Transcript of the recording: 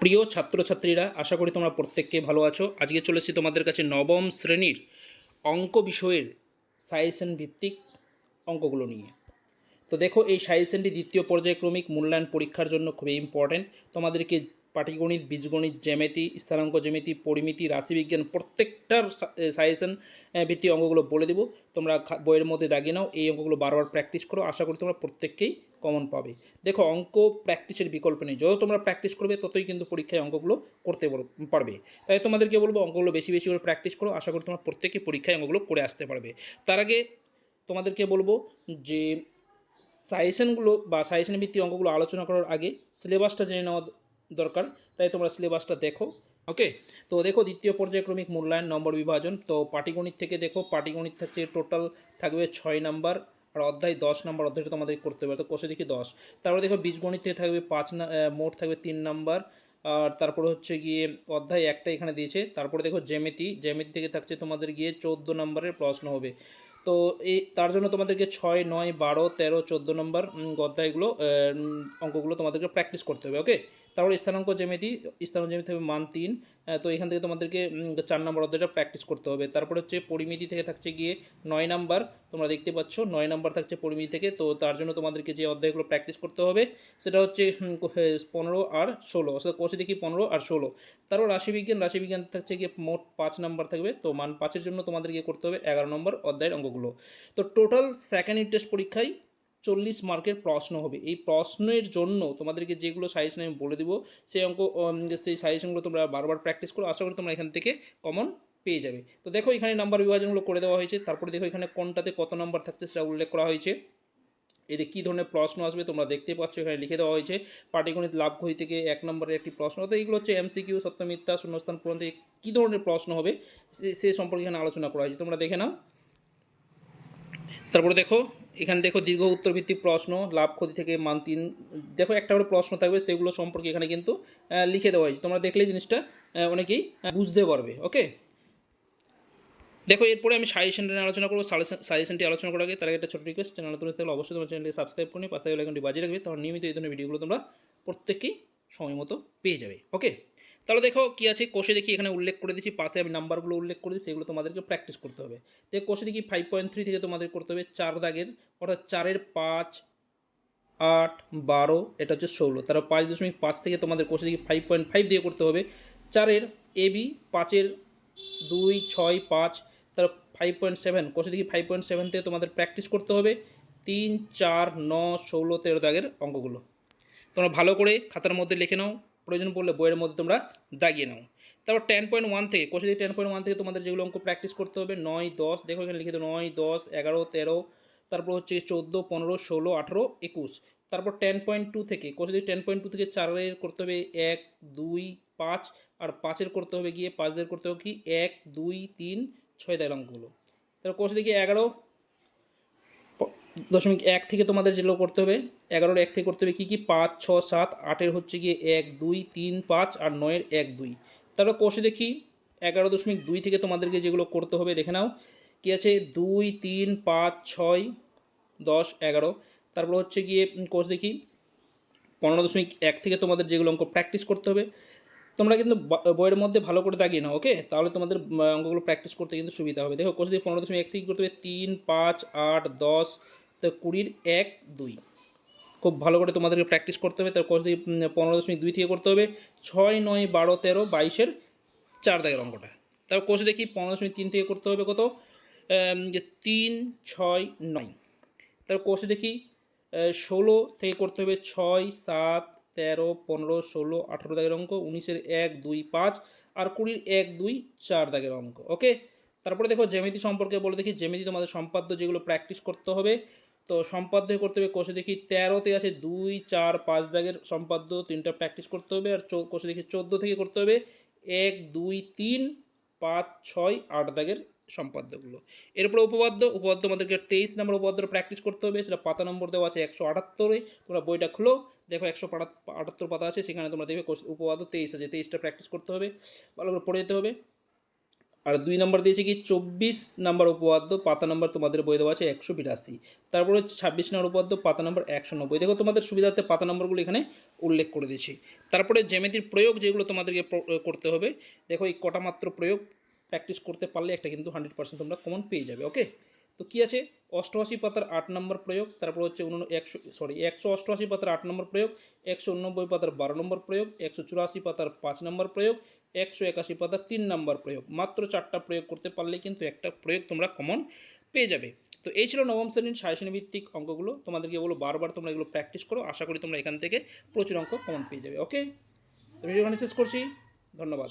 প্রিয় ছাত্রছাত্রীরা, আশা করি তোমরা প্রত্যেককে ভালো আছো। আজকে চলেছি তোমাদের কাছে নবম শ্রেণির অঙ্ক বিষয়ের সাজেশন ভিত্তিক অঙ্কগুলো নিয়ে। তো দেখো, এই সাজেশনটি দ্বিতীয় পর্যায়ক্রমিক মূল্যায়ন পরীক্ষার জন্য খুবই ইম্পর্ট্যান্ট তোমাদেরকে পাটিগণিত, বীজগণিত, জ্যামিতি, স্থানাঙ্ক জ্যামিতি, পরিমিতি, রাশিবিজ্ঞান প্রত্যেকটার সাজেশন ভিত্তিক অঙ্কগুলো বলে দেবো। তোমরা বইয়ের মধ্যে দাগিয়ে নাও। এই অঙ্কগুলো বারবার প্র্যাকটিস করো। আশা করি তোমরা প্রত্যেককেই কমন পাবে। দেখো, অঙ্ক প্র্যাকটিসের বিকল্প নেই। যত তোমরা প্র্যাকটিস করবে, ততই কিন্তু পরীক্ষায় অঙ্কগুলো করতে পারবে। তাই তোমাদেরকে বলব, অঙ্কগুলো বেশি বেশি করে প্র্যাকটিস করো। আশা করি তোমরা প্রত্যেকেই পরীক্ষায় অঙ্কগুলো করে আসতে পারবে। তার আগে তোমাদেরকে বলব যে সাজেশনগুলো বা সাজেশন ভিত্তিক অঙ্কগুলো আলোচনা করার আগে সিলেবাসটা জেনে নেওয়া দরকার। তাই তোমরা সিলেবাসটা দেখো। ওকে তো দেখো, দ্বিতীয় পর্যায়ক্রমিক মূল্যায়ন, নম্বর বিভাজন। তো পাটিগণিত থেকে দেখো, পাটিগণিত থাকছে টোটাল থাকবে ছয় নাম্বার আর অধ্যায় দশ নম্বর অধ্যায়টা তোমাদের করতে হবে, তো কোষে দেখি দশ। তারপরে দেখো বীজগণিত থেকে থাকবে পাঁচ মোট থাকবে তিন নাম্বার। আর তারপরে হচ্ছে গিয়ে অধ্যায় একটা এখানে দিয়েছে, তারপরে দেখো জ্যামিতি জ্যামিতি থেকে থাকছে তোমাদের গিয়ে চোদ্দ নম্বরের প্রশ্ন হবে। তো এই তার জন্য তোমাদেরকে ছয়, নয়, বারো, তেরো, চোদ্দ নম্বর অধ্যায়গুলো অঙ্কগুলো তোমাদেরকে প্র্যাকটিস করতে হবে ওকে তারপরে স্থানাঙ্ক জ্যামিতি স্থানাঙ্ক জ্যামিতি হবে মান তিন। তো এখান থেকে তোমাদেরকে চার নম্বর অধ্যায়টা প্র্যাকটিস করতে হবে। তারপরে হচ্ছে পরিমিতি থেকে থাকছে গিয়ে নয় নাম্বার। তোমরা দেখতে পাচ্ছ নয় নাম্বার থাকছে পরিমিতি থেকে। তো তার জন্য তোমাদেরকে যে অধ্যায়গুলো প্র্যাকটিস করতে হবে সেটা হচ্ছে এ, পনেরো আর ষোলো। অর্থাৎ কোষে দেখি পনেরো আর ষোলো। তারপর রাশিবিজ্ঞান রাশিবিজ্ঞান থাকছে গিয়ে মোট পাঁচ নাম্বার থাকবে। তো মান পাঁচের জন্য তোমাদেরকে করতে হবে এগারো নম্বর অধ্যায়ের অঙ্কগুলো। তো টোটাল সেকেন্ড ইউনিট টেস্ট পরীক্ষায় চল্লিশ মার্কের প্রশ্ন হবে। এই প্রশ্নের জন্য তোমাদেরকে যেগুলো সাজেশন আমি বলে দিব, সেই অঙ্ক সেই সাজেশনগুলো তোমরা বারবার প্র্যাকটিস করো। আশা করি তোমরা এখান থেকে কমন পেয়ে যাবে। তো দেখো, এখানে নাম্বার বিভাজনগুলো করে দেওয়া হয়েছে। তারপরে দেখো, এখানে কোনটাতে কত নাম্বার থাকছে সেটা উল্লেখ করা হয়েছে। এতে কী ধরনের প্রশ্ন আসবে তোমরা দেখতে পাচ্ছ, এখানে লিখে দেওয়া হয়েছে। পাটিগণিত লাভ ক্ষতি থেকে এক নম্বরের একটি প্রশ্ন। তো এইগুলো হচ্ছে এমসিকিউ সত্য মিথ্যা, শূন্যস্থান পূরণ থেকে কী ধরনের প্রশ্ন হবে সে সম্পর্কে এখানে আলোচনা করা হয়েছে। তোমরা দেখে নাও। তারপরে দেখো এখানে দেখো দীর্ঘ উত্তর ভিত্তিক প্রশ্ন, লাভ, ক্ষতি থেকে মান তিন। দেখো একটা করে প্রশ্ন থাকবে, সেগুলো সম্পর্কে এখানে কিন্তু লিখে দেওয়া হয়েছে। তোমরা দেখলেই জিনিসটা অনেকেই বুঝতে পারবে, ওকে? দেখো, এরপরে আমি সাজেশনটা নিয়ে আলোচনা করব। সাজেশনটি আলোচনা করার আগে তার একটা ছোটো রিকোয়েস্ট চ্যানেল নতুন থাকলে অবশ্যই তোমার চ্যানেলটি সাবস্ক্রাইব করে পাশে আইকনটি বাজিয়ে রাখবে, তখন নিয়মিত এই ধরনের ভিডিওগুলো তোমরা প্রত্যেকেই সময় মতো পেয়ে যাবে, ওকে? তাহলে দেখো কী আছে, কোষে দেখি এখানে উল্লেখ করে দিচ্ছি পাশে আমি নাম্বারগুলো উল্লেখ করে দিচ্ছি সেগুলো তোমাদেরকে প্র্যাকটিস করতে হবে। দেখো কোষে দেখি ফাইভ পয়েন্ট থ্রি থেকে তোমাদের করতে হবে চার দাগের, অর্থাৎ চারের পাঁচ, আট, বারো, এটা হচ্ছে ষোলো। তারা পাঁচ দশমিক পাঁচ থেকে তোমাদের কোষে দেখি ফাইভ পয়েন্ট ফাইভ দিয়ে করতে হবে। চারের এবি পাঁচের দুই, ছয়, পাঁচ তার ফাইভ পয়েন্ট সেভেন কোষে দেখি ফাইভ পয়েন্ট সেভেন থেকে তোমাদের প্র্যাকটিস করতে হবে। তিন, চার, ন, ষোলো, তেরো দাগের অঙ্কগুলো। তোমরা ভালো করে খাতার মধ্যে লিখে নাও। প্রয়োজন পড়লে বইয়ের মধ্যে তোমরা দাগিয়ে নাও। তারপর টেন পয়েন্ট ওয়ান থেকে কোষে টেন পয়েন্ট ওয়ান থেকে তোমাদের যেগুলো অঙ্ক প্র্যাকটিস করতে হবে, নয়, দশ, দেখো এখানে লিখে দাও নয়, দশ, এগারো, তেরো, তারপর হচ্ছে চোদ্দ, পনেরো, ষোলো, আঠেরো, একুশ। তারপর টেন পয়েন্ট টু থেকে কোষে টেন পয়েন্ট টু থেকে চারের করতে হবে এক, দুই, পাঁচ, আর পাঁচের করতে হবে গিয়ে পাঁচদের করতে হবে কি? এক, দুই, তিন, ছয় দাগের অঙ্কগুলো। তারপর কোষে দেখি এগারো দশমিক এক থেকে তোমাদের যেগুলো করতে হবে, এগারোর এক থেকে করতে হবে কী কী? পাঁচ, ছ, সাত, আটের হচ্ছে গিয়ে এক, দুই, তিন, পাঁচ আর নয়ের এক, দুই। তারপর কোষে দেখি, এগারো দশমিক দুই থেকে তোমাদেরকে যেগুলো করতে হবে, দেখে নাও। কী আছে? দুই, তিন, পাঁচ, ছয়, দশ, এগারো। তারপর হচ্ছে গিয়ে কোষ দেখি, পনেরো দশমিক এক থেকে তোমাদের যেগুলো অঙ্ক প্র্যাকটিস করতে হবে। তোমরা কিন্তু বইয়ের মধ্যে ভালো করে দাগিয়ে নাও ওকে তাহলে তোমাদের অঙ্কগুলো প্র্যাকটিস করতে কিন্তু সুবিধা হবে। দেখো, কোষ দিয়ে পনেরো দশমিক এক থেকে করতে হবে, তিন, পাঁচ, আট, দশ তো কুড়ির এক, দুই। খুব ভালো করে তোমাদেরকে প্র্যাকটিস করতে হবে, তার কোষ দিয়ে পনেরো দশমিক দুই থেকে করতে হবে। ছয়, নয়, বারো, তেরো, বাইশের চার দাগের অঙ্কটা। তারপর কোষ দেখি, পনেরো দশমিক তিন থেকে করতে হবে কত? যে তিন, ছয়, নয়। তারপর কোষে দেখি ষোলো থেকে করতে হবে, ছয়, সাত, তেরো, পনেরো, ষোলো, আঠেরো দাগের অঙ্ক, উনিশের এক, দুই, পাঁচ, আর কুড়ির এক, দুই, চার দাগের অঙ্ক ওকে তারপরে দেখো, জ্যামিতি সম্পর্কে বলে দেখি, জ্যামিতি তোমাদের সম্পাদ্য যেগুলো প্র্যাকটিস করতে হবে তো সম্পাদ্য করতে হবে কোষে দেখি তেরোতে আছে দুই, চার, পাঁচ দাগের সম্পাদ্য তিনটা প্র্যাকটিস করতে হবে আর কোষে দেখি চোদ্দ থেকে করতে হবে। এক, দুই, তিন, পাঁচ, ছয়, আট দাগের সম্পাদ্যগুলো। এরপরে উপপাদ্য উপপাদ্য আমাদেরকে তেইশ নম্বর উপপাদ্য প্র্যাকটিস করতে হবে, সেটা পাতা নম্বর দেওয়া আছে একশো আটাত্তরে তোমরা বইটা খুলো, দেখো একশো আটাত্তর পাতা আছে, সেখানে তোমরা দেখবে উপপাদ্য তেইশ আছে, তেইশটা প্র্যাকটিস করতে হবে। ভালো করে পড়ে যেতে হবে। আর দুই নম্বর দিয়েছে কি, চব্বিশ নম্বর উপপাদ্য, পাতা নম্বর তোমাদের বই দেওয়া আছে একশো বিরাশি। তারপরে ছাব্বিশ নম্বর উপপাদ্য, পাতা নম্বর একশো নব্বই। দেখো তোমাদের সুবিধার্থে পাতা নম্বরগুলো এখানে উল্লেখ করে দিয়েছি। তারপরে জ্যামিতির প্রয়োগ যেগুলো তোমাদেরকে করতে হবে, দেখো এই কটা মাত্র প্রয়োগ প্র্যাকটিস করতে পারলে একটা কিন্তু হান্ড্রেড পার্সেন্ট তোমরা কমন পেয়ে যাবে ওকে তো কী আছে? অষ্টআশি পাতার আট নম্বর প্রয়োগ, তারপর হচ্ছে উন, একশো সরি একশো অষ্টআশি পাতার আট নম্বর প্রয়োগ, একশো উননব্বই পাতার বারো নম্বর প্রয়োগ, একশো চুরাশি পাতার পাঁচ নম্বর প্রয়োগ, একশো একাশি পাতার তিন নম্বর প্রয়োগ। মাত্র চারটা প্রয়োগ করতে পারলে কিন্তু একটা প্রয়োগ তোমরা কমন পেয়ে যাবে। তো এই ছিল নবম শ্রেণির ভিত্তিক অঙ্কগুলো। তোমাদেরকে বলো বারবার তোমরা এগুলো প্র্যাকটিস করো। আশা করি তোমরা এখান থেকে প্রচুর অঙ্ক কমন পেয়ে যাবে। ওকে তো ভিডিও শেষ করছি। ধন্যবাদ।